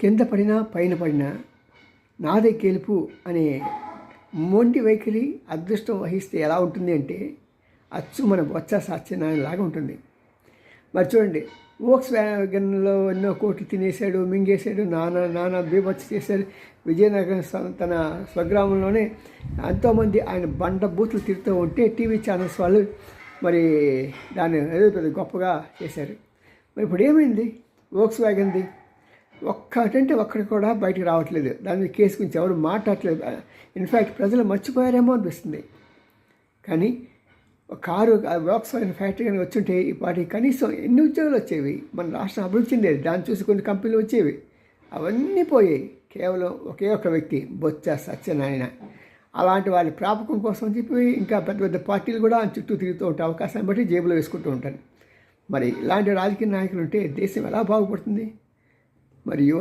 కింద పడినా పైన పడినా నాదే గెలుపు అనే మొండి వైఖరి అదృష్టం వహిస్తే ఎలా ఉంటుంది అంటే అచ్చు మన బొత్స సత్యనారాయణ లాగా ఉంటుంది. మరి చూడండి వోక్స్ వ్యాగన్లో ఎన్నో కోట్లు తినేశాడు మింగేశాడు నానా నానా బీభత్స చేశాడు. విజయనగరం తన స్వగ్రామంలోనే ఎంతోమంది ఆయన బండ బూతులు తిరుగుతూ ఉంటే టీవీ ఛానల్స్ వాళ్ళు మరి దాన్ని ఏదో పెద్ద గొప్పగా చేశారు. మరి ఇప్పుడు ఏమైంది? వోక్స్ వ్యాగన్ది ఒక్కటంటే ఒక్కడికి కూడా బయటకు రావట్లేదు. దాని మీద కేసు గురించి ఎవరు మాట్లాడట్లేదు. ఇన్ఫ్యాక్ట్ ప్రజలు మర్చిపోయారేమో అనిపిస్తుంది. కానీ కారు వర్క్స్ ఫ్యాక్టరీ కానీ వచ్చుంటే వాటి కనీసం ఎన్ని ఉద్యోగాలు వచ్చేవి? మన రాష్ట్రం అభివృద్ధి చెందేది. దాన్ని చూసి కొన్ని కంపెనీలు వచ్చేవి. అవన్నీ పోయాయి. కేవలం ఒకే ఒక వ్యక్తి బొత్స సత్యనారాయణ. అలాంటి వాళ్ళ ప్రాపకం కోసం చెప్పి ఇంకా పెద్ద పెద్ద పార్టీలు కూడా చుట్టూ తిరుగుతూ ఉంటే అవకాశాన్ని బట్టి జేబులో వేసుకుంటూ ఉంటారు. మరి ఇలాంటి రాజకీయ నాయకులు ఉంటే దేశం ఎలా బాగుపడుతుంది? మరి యువత